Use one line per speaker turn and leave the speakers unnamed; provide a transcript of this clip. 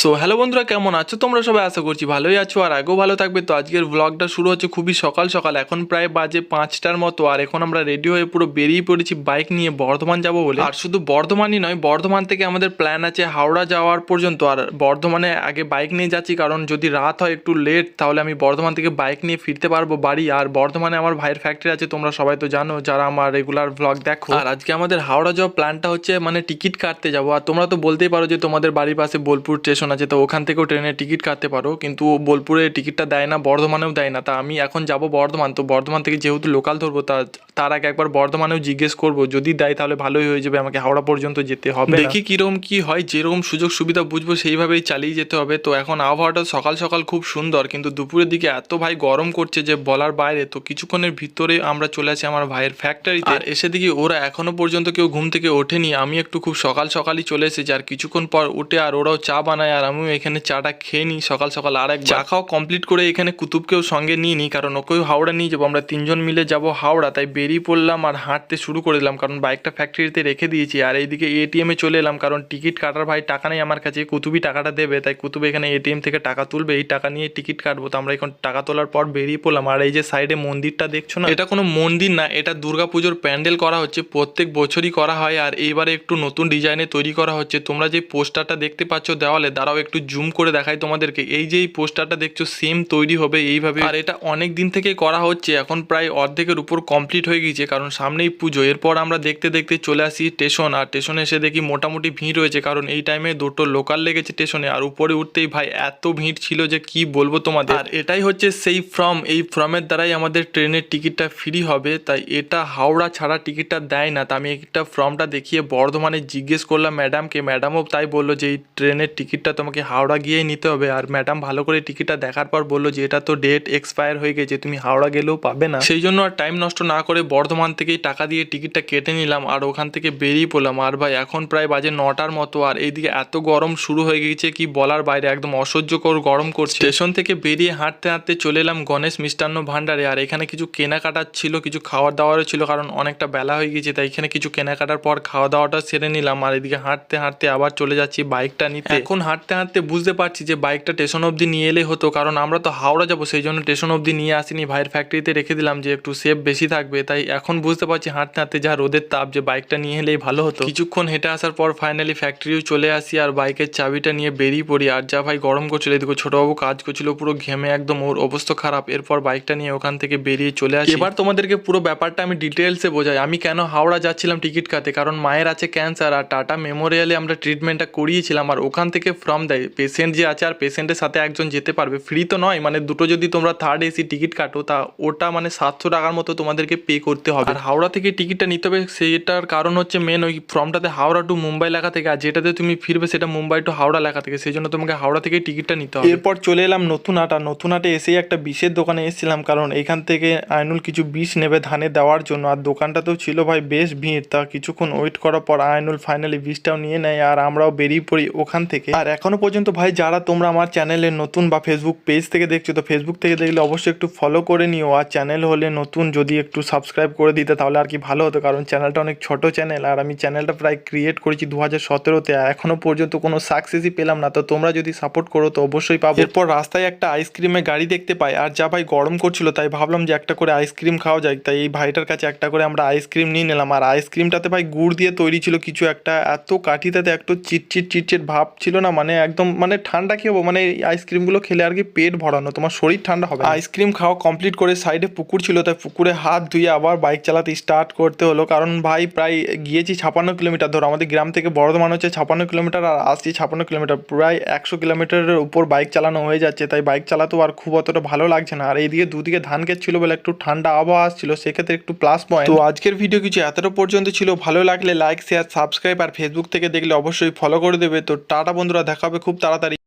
So hello বন্ধুরা, কেমন আছো? তোমরা সবাই আশা করছি ভালোই আছো আর আগেও ভালো থাকবে। তো আজকের ব্লগটা শুরু হচ্ছে খুবই সকাল সকাল। এখন প্রায় বাজে পাঁচটার মতো আর এখন আমরা রেডি হয়ে পুরো বেরিয়ে পড়েছি বাইক নিয়ে বর্ধমান যাব বলে। আর শুধু বর্ধমানই নয়, বর্ধমান থেকে আমাদের প্ল্যান আছে হাওড়া যাওয়ার পর্যন্ত। আর বর্ধমানে আগে বাইক নিয়ে যাচ্ছি, কারণ যদি রাত হয় একটু লেট তাহলে আমি বর্ধমান থেকে বাইক নিয়ে ফিরতে পারব বাড়ি। আর বর্ধমানে আমার ভাইয়ের ফ্যাক্টরি আছে, তোমরা সবাই তো জানো, যারা আমার রেগুলার ব্লগ দেখো। আর আজকে আমাদের হাওড়া যাওয়ার প্ল্যানটা হচ্ছে মানে টিকিট কাটতে যাব। আর তোমরা তো বলতেই পারো যে তোমাদের বাড়ির পাশে বোলপুর স্টেশন আছে তো ওখান থেকেও ট্রেনের টিকিট কাটতে পারো কিন্তু বোলপুরে টিকিটটা দেয় না বর্ধমানেও দেয় না। তা আমি এখন যাব বর্ধমান তো বর্ধমান থেকে যেহেতু লোকাল ধরবো তা তার আগে একবার বর্ধমানেও জিজ্ঞেস করব যদি দেয় তাহলে ভালোই হয়ে যাবে আমাকে হাওড়া পর্যন্ত যেতে হবে দেখি কীরকম কি হয় যেরকম সুযোগ সুবিধা বুঝব সেইভাবেই চালিয়ে যেতে হবে। তো এখন আবহাওয়াটা সকাল সকাল খুব সুন্দর কিন্তু দুপুরের দিকে এত ভাই গরম করছে যে বলার বাইরে তো কিছুক্ষণের ভিতরে আমরা চলে আসি আমার ভাইয়ের ফ্যাক্টরিতে আর এসে দেখি ওরা এখনও পর্যন্ত কেউ ঘুম থেকে ওঠেনি আমি একটু খুব সকাল সকালই চলে এসেছি আর কিছুক্ষণ পর উঠে আর ওরাও চা বানায় আর আমিও এখানে চাটা খেয়ে নিই সকাল সকাল আর এক চা খাওয়া কমপ্লিট করে এখানে কুতুবকেও সঙ্গে নিয়ে নিই কারণ ওকেও হাওড়া নিয়ে যাব। আমরা তিনজন মিলে যাব হাওড়া তাই বেরিয়ে পড়লাম আর হাঁটতে শুরু করে দিলাম কারণ বাইকটা ফ্যাক্টরিতে রেখে দিয়েছি। আর এইদিকে এটিএমে চলে এলাম কারণ টিকিট কাটার ভাই টাকা নেই আমার কাছে কুতুবই টাকাটা দেবে তাই কুতুব এখানে এটিএম থেকে টাকা তুলবে এই টাকা নিয়ে টিকিট কাটবো। তো আমরা এখন টাকা তোলার পর বেরিয়ে পড়লাম। আর এই যে সাইডে মন্দিরটা দেখছ না? এটা কোনো মন্দির না এটা দুর্গাপুজোর প্যান্ডেল করা হচ্ছে প্রত্যেক বছরই করা হয়। আর এইবারে একটু নতুন ডিজাইনে তৈরি করা হচ্ছে। তোমরা যে পোস্টারটা দেখতে পাচ্ছ দেওয়ালে দাঁড়াও একটু জুম করে দেখাই তোমাদেরকে। এই যে এই পোস্টারটা দেখছ সেম তৈরি হবে এইভাবে। আর এটা অনেক দিন থেকে করা হচ্ছে, এখন প্রায় অর্ধেকের উপর কমপ্লিট হয়ে গিয়েছে, কারণ সামনেই পুজো। এরপর আমরা দেখতে দেখতে চলে আসি স্টেশন আর স্টেশনে এসে দেখি মোটামুটি ভিড় রয়েছে, কারণ এই টাইমে দুটো লোকাল লেগেছে স্টেশনে আর উপরে উঠতেই ভাই এত ভিড় ছিল যে কি বলব তোমাদের। আর এটাই হচ্ছে সেই ফর্ম এই ফর্মের দ্বারাই আমাদের ট্রেনের টিকিটটা ফ্রি হবে, তাই এটা হাওড়া ছাড়া টিকিটটা দেয় না। তা আমি একটা ফর্মটা দেখিয়ে বর্ধমানে জিজ্ঞেস করলাম ম্যাডামকে ম্যাডামও তাই বলল যে এই ট্রেনের টিকিটটা তোমাকে হাওড়া গিয়েই নিতে হবে। আর ম্যাডাম ভালো করে টিকিটটা দেখার পর বলল যে, এটা তো ডেট এক্সপায়ার হয়ে গেছে, তুমি হাওড়া গেলেও পাবে না। সেই জন্য আর টাইম নষ্ট না করে বর্ধমান থেকেই টাকা দিয়ে টিকিটটা কেটে নিলাম আর ওখান থেকে বেরিয়ে পড়লাম। আর ভাই, এখন প্রায় বাজে নটার মতো আর এইদিকে এত গরম শুরু হয়ে গেছে, কি বলার বাইরে, একদম অসহ্যকর গরম করছে। স্টেশন থেকে বেরিয়ে হাঁটতে হাঁটতে চলে এলাম গণেশ মিষ্টান্ন ভাণ্ডারে। আর এখানে কিছু কেনাকাটার ছিল, কিছু খাওয়ার দাওয়ারও ছিল, কারণ অনেকটা বেলা হয়ে গেছে, তাই এখানে কিছু কেনাকাটার পর খাওয়া দাওয়াটা সেরে নিলাম। আর এদিকে হাঁটতে হাঁটতে আবার চলে যাচ্ছি বাইকটা নিতে। এখন হাঁটতে হাঁটতে বুঝতে পারছি যে বাইকটা স্টেশন অবধি নিয়ে এলে হতো, কারণ আমরা তো হাওড়া যাব, সেই জন্য স্টেশন অবধি নিয়ে আসিনি। ভাইয়ের ফ্যাক্টরিতে রেখে দিলাম যে একটু সেফ বেশি থাকবে, তাই এখন বুঝতে পারছি হাঁটতে হাঁটতে যা রোদের তাপ যে বাইকটা নিয়ে এলেই ভালো হতো। কিছুক্ষণ হেঁটে আসার পর ফাইনালি ফ্যাক্টরিও চলে আসি আর বাইকের চাবিটা নিয়ে বেরিয়ে পড়ি। আর যা ভাই গরম করছিল, এদিকে ছোটবাবু কাজ করছিল, পুরো ঘেমে একদম, ওর অবস্থা খারাপ। এরপর বাইকটা নিয়ে ওখান থেকে বেরিয়ে চলে আসি। এবার তোমাদেরকে পুরো ব্যাপারটা আমি ডিটেলসে বোঝাই। আমি কেন হাওড়া যাচ্ছিলাম টিকিট কাটে কারণ মায়ের আছে ক্যান্সার আর টাটা মেমোরিয়ালে আমরা ট্রিটমেন্টটা করিয়েছিলাম আর ওখান থেকে ফর্ম দেয়। পেশেন্ট যে আছে আর পেশেন্টের সাথে একজন যেতে পারবে। ফ্রি তো নয় মানে দুটো যদি তোমরা থার্ড এসি টিকিট কাটো, তা ওটা মানে সাতশো টাকার মতো তোমাদেরকে পে করতে হবে। আর হাওড়া থেকে টিকিটটা নিতে হবে, সেটার কারণ হচ্ছে মেন ওই ফর্মটাতে হাওড়া টু মুম্বাই লেখা থেকে, আর যেটাতে তুমি ফিরবে সেটা মুম্বাই টু হাওড়া লেখা থেকে। সেই জন্য তোমাকে হাওড়া থেকে টিকিটটা নিতে হবে। এরপর চলে এলাম নতুন হাট আর নতুন হাটে এসেই একটা বিষের দোকানে এসেছিলাম, কারণ এখান থেকে আইনুল কিছু বিষ নেবে ধানে দেওয়ার জন্য। আর দোকানটাতেও ছিল ভাই বেশ ভিড়, তা কিছুক্ষণ ওয়েট করার পর আইনুল ফাইনালি বিষটাও নিয়ে নেয়, আর আমরাও বেরিয়ে পড়ি ওখান থেকে। আর এখনও পর্যন্ত ভাই যারা তোমরা আমার চ্যানেলে নতুন বা ফেসবুক পেজ থেকে দেখছ, তো ফেসবুক থেকে দেখলে অবশ্যই একটু ফলো করে নিও। আর চ্যানেল হলে নতুন যদি একটু সাবস্ক্রাইব করে দিতে, তাহলে আর কি ভালো হতো, কারণ চ্যানেলটা অনেক ছোট চ্যানেল আর আমি চ্যানেলটা প্রায় ক্রিয়েট করেছি দু হাজার সতেরোতে, আর এখনও পর্যন্ত কোনো সাকসেসই পেলাম না। তো তোমরা যদি সাপোর্ট করো, তো অবশ্যই পাবো। এরপর রাস্তায় একটা আইসক্রিমের গাড়ি দেখতে পাই, আর যা ভাই গরম করছিল, তাই ভাবলাম যে একটা করে আইসক্রিম খাওয়া যায় তাই এই ভাইটার কাছে একটা করে আমরা আইসক্রিম নিয়ে নিলাম। আর আইসক্রিমটাতে ভাই গুড় দিয়ে তৈরি ছিল কিছু একটা, এত কাঠিটাতে একটু চিটচিট চিটচিট ভাব ছিল না মানে একদম মানে ঠান্ডা কি হব? মানে এই আইসক্রিমগুলো খেলে আর কি পেট ভরানো তোমার শরীর ঠান্ডা হবে। আইসক্রিম খাওয়া কমপ্লিট করে সাইডে পুকুর ছিল তাই পুকুরে হাত ধুয়ে আবার বাইক চালাতে স্টার্ট করতে হলো। কারণ ভাই প্রায় গিয়েছি ছাপান্ন কিলোমিটার ধরো। আমাদের গ্রাম থেকে বর্ধমান হচ্ছে ছাপান্ন কিলোমিটার আর আসছি ছাপান্ন কিলোমিটার। প্রায় একশো কিলোমিটারের উপর বাইক চালানো হয়ে যাচ্ছে তাই বাইক চালাতেও আর খুব অতটা ভালো লাগছে না। আর এইদিকে দুদিকে ধান ক্ষেত ছিল বলে একটু ঠান্ডা আবহাওয়া আসছিল সেক্ষেত্রে একটু প্লাস পয়েন্ট তো আজকের ভিডিও কিছু এতটা পর্যন্ত ছিল। ভালো লাগলে লাইক শেয়ার সাবস্ক্রাইব আর ফেসবুক থেকে দেখলে অবশ্যই ফলো করে দেবে। তো টাটা বন্ধুরা দেখাবে খুব তাড়াতাড়ি।